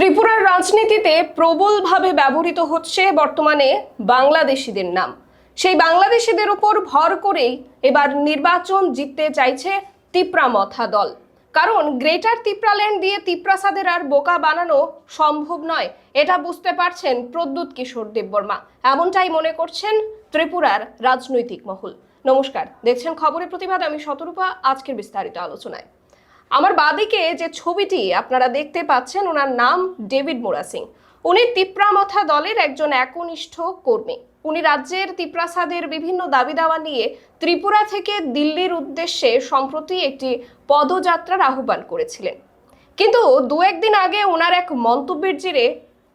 ত্রিপুরার রাজনীতিতে প্রবলভাবে ব্যবহৃত হচ্ছে বর্তমানে বাংলাদেশিদের নাম। সেই বাংলাদেশিদের উপর ভর করেই এবার নির্বাচন জিততে চাইছে তিপ্রা মথা দল। কারণ গ্রেটার তিপ্রাল্যান্ড দিয়ে তিপ্রাসাদের আর বোকা বানানো সম্ভব নয়, এটা বুঝতে পারছেন প্রদ্যুৎ কিশোর দেববর্মা। এমনটাই মনে করছেন ত্রিপুরার রাজনৈতিক মহল। নমস্কার, দেখছেন খবরের প্রতিবাদ আমি শতরূপা, আজকের বিস্তারিত আলোচনায়। আমার বাদিকে যে ছবিটি আপনারা দেখতে পাচ্ছেন ওনার নাম ডেভিড মোরা সিং উনি তিপ্রামথা দলের একজন একনিষ্ঠ কর্মী উনি রাজ্যের তিপ্রাসাদের বিভিন্ন দাবি দাওয়া নিয়ে ত্রিপুরা থেকে দিল্লির উদ্দেশ্যে সম্প্রতি একটি পদযাত্রার আহ্বান করেছিলেন কিন্তু দু একদিন আগে ওনার এক মন্তব্যের জেরে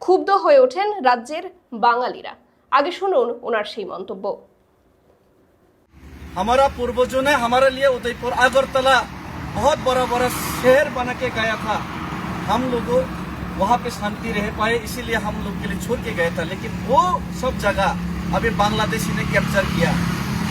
ক্ষুব্ধ হয়ে ওঠেন রাজ্যের বাঙালিরা আগে শুনুন ওনার সেই মন্তব্য हमारा पूर्वजों ने हमारे लिए उदयपुर अगरतला बहुत बड़ा बड़ा शहर बना के गया था। हम लोग वहाँ पे शांति रह पाए, इसीलिए हम लोग के लिए छोड़ के गया था। लेकिन वो सब जगह अभी बांग्लादेशी ने कैप्चर किया।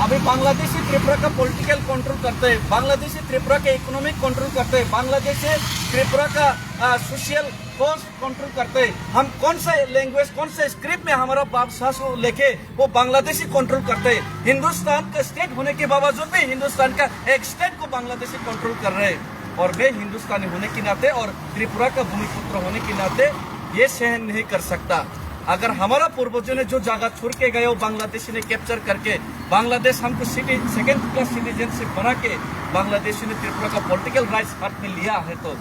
अभी बांग्लादेशी त्रिपुरा का पॉलिटिकल कंट्रोल करते हैं। बांग्लादेशी त्रिपुरा का इकोनॉमिक कंट्रोल करते हैं। बांग्लादेशी त्रिपुरा का सोशल कॉस्ट कंट्रोल करते हम कौन सा लैंग्वेज कौन सा स्क्रिप्ट में हमारा भाषा को लेके वो बांग्लादेशी कंट्रोल करते हिंदुस्तान का स्टेट होने के बावजूद भी हिंदुस्तान का एक स्टेट को बांग्लादेशी कंट्रोल कर रहे हैं। और वे हिंदुस्तानी होने के नाते और त्रिपुरा का भूमिपुत्र होने के नाते ये सहन नहीं कर सकता। अगर हमारा पूर्वजों ने जो जगह छोड़ के गए, वो बांग्लादेशी ने कैप्चर करके बांग्लादेश हमको सिटी सेकेंड क्लास सिटीजनशिप बना के बांग्लादेशी ने त्रिपुरा का पॉलिटिकल राइट्स हाथ में लिया है तो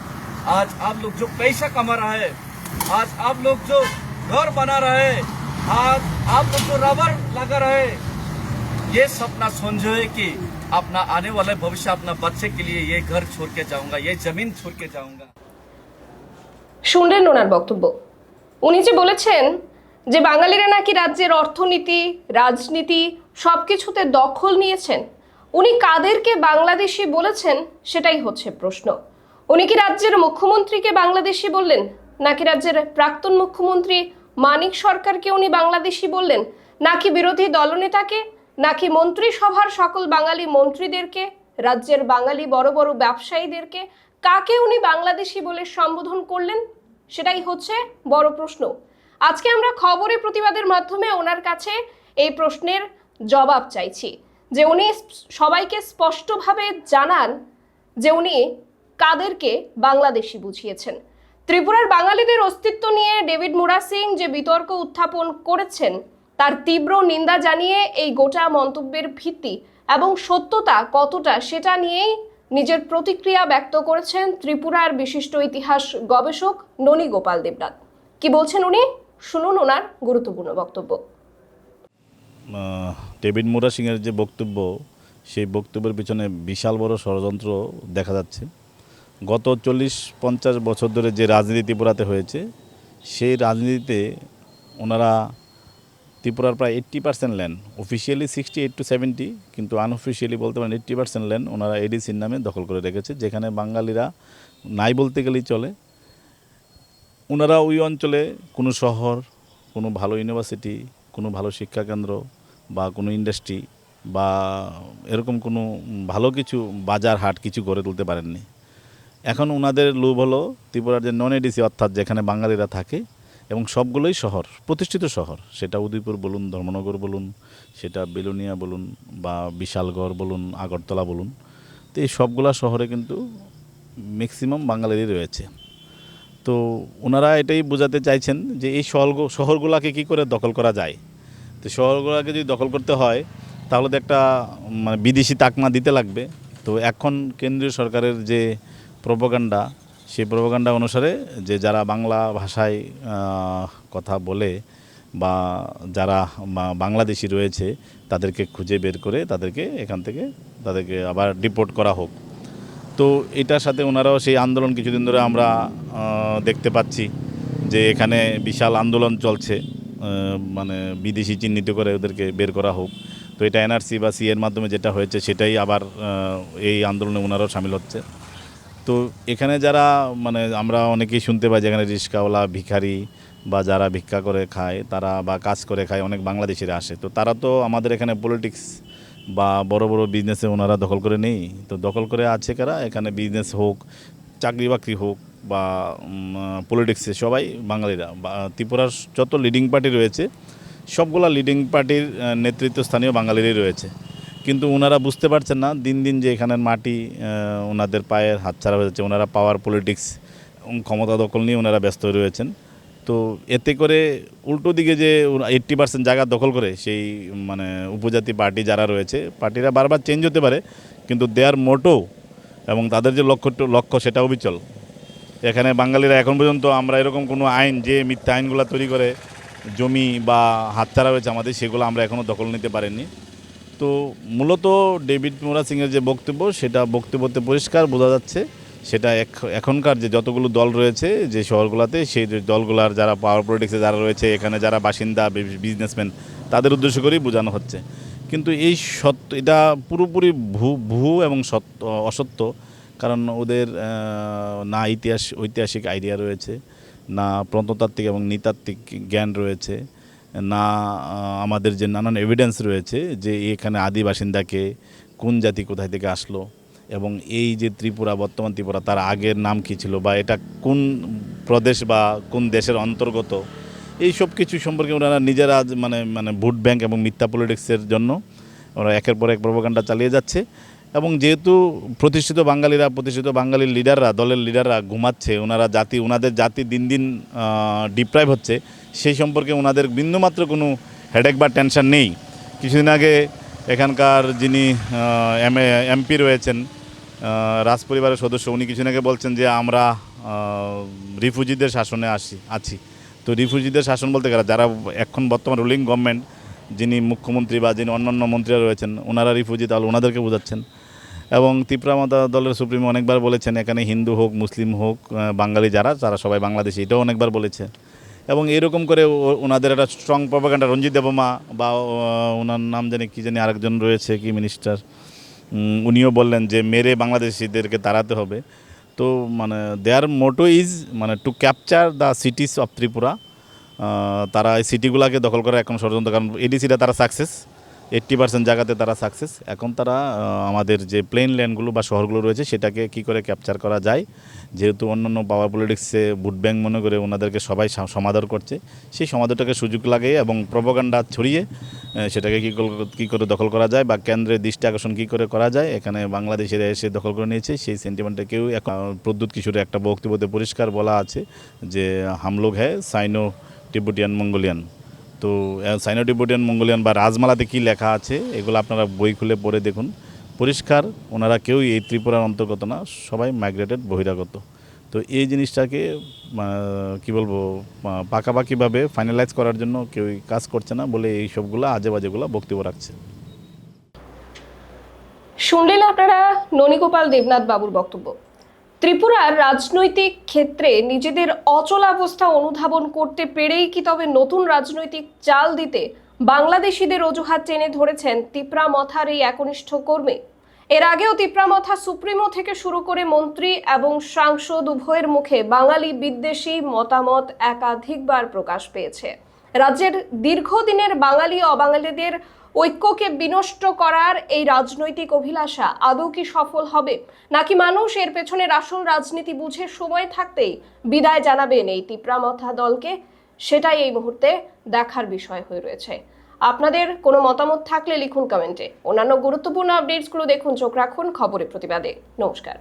आज आप लोग जो पैसा कमा रहा है आज आप लोग जो घर बना रहे हैं आज आप लोग जो रबर लगा रहे हैं ये सपना समझो कि अपना आने वाले भविष्य अपना बच्चे के लिए ये घर छोड़ के जाऊंगा ये जमीन छोड़ के जाऊंगा শুনলেন ওনার বক্তব্য উনি যে বলেছেন যে বাঙালিরা নাকি রাজ্যের অর্থনীতি রাজনীতি সব কিছুতে দখল নিয়েছেন উনি কাদেরকে বাংলাদেশি বলেছেন সেটাই হচ্ছে প্রশ্ন উনি কি রাজ্যের মুখ্যমন্ত্রীকে বাংলাদেশি বললেন? নাকি রাজ্যের প্রাক্তন মুখ্যমন্ত্রী মানিক সরকারকে উনি বাংলাদেশি বললেন? নাকি বিরোধী দলনেতাকে? নাকি মন্ত্রিসভার সকল বাঙালি মন্ত্রীদেরকে? রাজ্যের বাঙালি বড় বড় ব্যবসায়ীদেরকে? কাকে উনি বাংলাদেশি বলে সম্বোধন করলেন? সেটাই হচ্ছে বড় প্রশ্ন। আজকে আমরা খবরে প্রতিবাদের মাধ্যমে ওনার কাছে এই প্রশ্নের জবাব চাইছি। যে উনি সবাইকে স্পষ্টভাবে জানান যে উনি কাদেরকে বাংলাদেশি বুঝিয়েছেন? ত্রিপুরার বাঙালিদের অস্তিত্ব নিয়ে ডেভিড মুরা সিং যে বিতর্ক উত্থাপন করেছেন, তার তীব্র নিন্দা জানিয়ে এই গোটা মন্তব্যের ভিত্তি এবং সত্যতা কতটা সেটা নিয়েই নিজের প্রতিক্রিয়া ব্যক্ত করেছেন ত্রিপুরার বিশিষ্ট ইতিহাস গবেষক ননী গোপাল দেবনাথ। কি বলছেন উনি? শুনুন ওনার গুরুত্বপূর্ণ বক্তব্য। ডেভিড মুরা সিংয়ের যে বক্তব্য, সেই বক্তব্যের পিছনে বিশাল বড় ষড়যন্ত্র দেখা যাচ্ছে। গত চল্লিশ পঞ্চাশ বছর ধরে যে রাজনীতি ত্রিপুরাতে হয়েছে, সেই রাজনীতিতে ওনারা ত্রিপুরার প্রায় eighty percent land officially sixty eight to seventy কিন্তু আনঅফিসিয়ালি বলতে পারেন এইট্টি পার্সেন্ট ল্যান্ড ওনারা এডিসির নামে দখল করে রেখেছে, যেখানে বাঙালিরা নাই বলতে গেলেই চলে। ওনারা ওই অঞ্চলে কোনো শহর, কোনো ভালো ইউনিভার্সিটি কোনো ভালো শিক্ষাকেন্দ্র বা কোনো ইন্ডাস্ট্রি বা এরকম কোনো ভালো কিছু বাজার হাট কিছু গড়ে তুলতে পারেননি। এখন ওনাদের লোভ হলো ত্রিপুরার যে নন এডিসি অর্থাৎ যেখানে বাঙালিরা থাকে এবং সবগুলোই শহর, প্রতিষ্ঠিত শহর। সেটা উদয়পুর বলুন, ধর্মনগর বলুন, সেটা বেলুনিয়া বলুন বা বিশালগড় বলুন, আগরতলা বলুন। তো এই সবগুলা শহরে কিন্তু ম্যাক্সিমাম বাঙালিরই রয়েছে। তো ওনারা এটাই বোঝাতে চাইছেন যে এই শহর শহরগুলোকে কী করে দখল করা যায়? তো শহরগুলোকে যদি দখল করতে হয়, তাহলে তো একটা মানে বিদেশি তাকমা দিতে লাগবে। তো এখন কেন্দ্রীয় সরকারের যে প্রোপাগান্ডা সেই প্রোপাগান্ডা অনুসারে যে যারা বাংলা ভাষায় কথা বলে বা যারা বাংলাদেশি রয়েছে, তাদেরকে খুঁজে বের করে তাদেরকে এখান থেকে তাদেরকে আবার ডিপোর্ট করা হোক। তো এটার সাথে ওনারাও সেই আন্দোলন কিছুদিন ধরে আমরা দেখতে পাচ্ছি যে এখানে বিশাল আন্দোলন চলছে মানে বিদেশি চিহ্নিত করে ওদেরকে বের করা হোক। তো এটা এনআরসি বা সি এর মাধ্যমে যেটা হয়েছে, সেটাই আবার এই আন্দোলনে ওনারাও সামিল হচ্ছে। তো এখানে যারা মানে আমরা অনেকেই শুনতে পাই যেখানে রিক্সাওয়ালা ভিখারি বা যারা ভিক্ষা করে খায়, তারা বা কাজ করে খায়, অনেক বাংলাদেশিরা আসে। তো তারা তো আমাদের এখানে পলিটিক্স বা বড় বড় বিজনেসে ওনারা দখল করে নেই। তো দখল করে আছে কারা? এখানে বিজনেস হোক, চাকরি বাকরি হোক বা পলিটিক্সে সবাই বাঙালিরা। বা, ত্রিপুরার যত লিডিং পার্টি রয়েছে, সবগুলা লিডিং পার্টির নেতৃত্ব স্থানীয় বাঙালিরই রয়েছে। কিন্তু ওনারা বুঝতে পারছেন না, দিন দিন যে এখানের মাটি ওনাদের পায়ের হাতছাড়া হয়ে যাচ্ছে ওনারা পাওয়ার পলিটিক্স ক্ষমতা দখল নিয়ে ওনারা ব্যস্ত রয়েছেন। তো এতে করে উল্টো দিকে যে এইট্টি পার্সেন্ট জায়গা দখল করে, সেই মানে উপজাতি পার্টি যারা রয়েছে, পার্টিরা বারবার চেঞ্জ হতে পারে, কিন্তু দেয়ার মোটো এবং তাদের যে লক্ষ্য লক্ষ্য সেটাও বিচল এখানে বাঙালিরা এখন পর্যন্ত আমরা এরকম কোনো আইন, যে মিথ্যা আইনগুলো তৈরি করে, জমি বা হাতছাড়া রয়েছে আমাদের, সেগুলো আমরা এখনও দখল নিতে পারিনি তো মূলত ডেভিড মোরা সিংয়ের যে বক্তব্য, সেটা বক্তব্যতে পরিষ্কার বোঝা যাচ্ছে। সেটা এখনকার যে যতগুলো দল রয়েছে যে শহরগুলোতে, সেই দলগুলার যারা পাওয়ার পলিটিক্সে যারা রয়েছে, এখানে যারা বাসিন্দা বিজনেসম্যান তাদের উদ্দেশ্য করেই বোঝানো হচ্ছে। কিন্তু এই সত্য, এটা পুরোপুরি ভু ভু এবং সত্য, অসত্য। কারণ ওদের না ইতিহাস, ঐতিহাসিক আইডিয়া রয়েছে, না প্রত্নতাত্ত্বিক এবং নৃতাত্ত্বিক জ্ঞান রয়েছে। না আমাদের যে নানান এভিডেন্স রয়েছে যে এখানে আদি বাসিন্দাকে কোন জাতি কোথায় থেকে আসলো এবং এই যে ত্রিপুরা, বর্তমান ত্রিপুরা, তার আগের নাম কী ছিল বা এটা কোন প্রদেশ বা কোন দেশের অন্তর্গত, এই সব কিছু সম্পর্কে ওনারা নিজেরা মানে মানে ভোট ব্যাংক এবং মিথ্যা পলিটিক্সের জন্য ওরা একের পর এক প্রভাকাণ্ডা চালিয়ে যাচ্ছে এবং যেহেতু প্রতিষ্ঠিত বাঙালিরা, প্রতিষ্ঠিত বাঙালির লিডাররা দলের লিডাররা ঘুমাচ্ছে, ওনারা জাতি, ওনাদের জাতি দিন দিন ডিপ্রাইভ হচ্ছে সেই সম্পর্কে ওনাদের বিন্দুমাত্র কোনো হেডেক বা টেনশন নেই। কিছুদিন আগে এখানকার যিনি এম, এমপি রয়েছেন রাজ পরিবারের সদস্য, উনি কিছুদিন আগে বলছেন যে আমরা রিফিউজিদের শাসনে আসি, আছি। তো রিফিউজিদের শাসন বলতে গেলে যারা এখন বর্তমান রুলিং গভর্নমেন্ট যিনি মুখ্যমন্ত্রী বা যিনি অন্যান্য মন্ত্রীরা রয়েছেন, ওনারা রিফিউজি তাহলে ওনাদেরকে বোঝাচ্ছেন। এবং ত্রিপুরা মাতা দলের সুপ্রিমো অনেকবার বলেছেন, এখানে হিন্দু হোক, মুসলিম হোক বাঙালি যারা, তারা সবাই বাংলাদেশি, এটাও অনেকবার বলেছে। এবং এরকম করে ওনাদের একটা স্ট্রং প্রপাগান্ডা রঞ্জিত দেবমা বা ওনার নাম জানি কী জানি আরেকজন রয়েছে কি মিনিস্টার উনিও বললেন যে মেরে বাংলাদেশিদেরকে তাড়াতে হবে। তো মানে দেয়ার মোটো ইজ মানে to capture the cities of Tripura তারা এই সিটিগুলোকে দখল করে এখন ষড়যন্ত্র, কারণ এডিসিটা তারা সাকসেস এইট্টি পার্সেন্ট জায়গাতে তারা সাকসেস এখন তারা আমাদের যে প্লেন ল্যান্ডগুলো বা শহরগুলো রয়েছে, সেটাকে কি করে ক্যাপচার করা যায়? যেহেতু অন্যান্য পাওয়ার পলিটিক্সে ভোট ব্যাংক মনে করে ওনাদেরকে সবাই সমাদর করছে, সেই সমাদরটাকে সুযোগ লাগিয়ে এবং প্রপোগান্ডা ছড়িয়ে সেটাকে কী কী করে দখল করা যায় বা কেন্দ্রের দৃষ্টি আকর্ষণ কী করে করা যায়, এখানে বাংলাদেশের এসে দখল করে নিয়েছে। সেই সেন্টিমেন্টটা কেউ প্রদ্যুৎ কিশোরের একটা বক্তব্যতে পরিষ্কার বলা আছে যে হামলোক হ্যাঁ সাইনো টিবুটিয়ান মঙ্গোলিয়ান। তো সাইনো টিবুটিয়ান মঙ্গোলিয়ান বা রাজমালাতে কী লেখা আছে? এগুলো আপনারা বই খুলে পড়ে দেখুন। পরিষ্কার, ওনারা কেউ এই ত্রিপুরার অন্তর্গত না, সবাই মাইগ্রেটেড বহিরাগত। তো এই জিনিসটাকে কি বলব পাকাপাকিভাবে ফাইনালাইজ করার জন্য কেউই কাজ করছে না বলে এই সবগুলো আজে বাজেগুলো বক্তব্য রাখছে। শুনলেন আপনারা ননীগোপাল দেবনাথ বাবুর বক্তব্য। ত্রিপুরার রাজনৈতিক ক্ষেত্রে নিজেদের অচলাবস্থা অনুধাবন করতে পেরেই কি তবে নতুন রাজনৈতিক চাল দিতে বাংলাদেশিদের অজুহাত টেনে ধরেছেন তিপ্রা মথার এই একনিষ্ঠ কর্মী। এর আগেও তিপ্রা মথা সুপ্রিমো থেকে শুরু করে মন্ত্রী এবং সাংসদ উভয়ের মুখে বাঙালি বিদ্বেষী মতামত একাধিকবার প্রকাশ পেয়েছে। রাজ্যের দীর্ঘদিনের বাঙালি অবাঙালিদের ঐক্যকে বিনষ্ট করার এই রাজনৈতিক অভিলাষা আদৌ কি সফল হবে? নাকি মানুষ এর পেছনের আসল রাজনীতি বুঝে সময় থাকতেই বিদায় জানাবেন এই তিপ্রামথা দলকে? সেটাই এই মুহূর্তে দেখার বিষয় হয়ে রয়েছে। আপনাদের কোনো মতামত থাকলে লিখুন কমেন্টে। অন্যান্য গুরুত্বপূর্ণ আপডেটসগুলো দেখুন, চোখ রাখুন খবরে প্রতিবাদে। নমস্কার।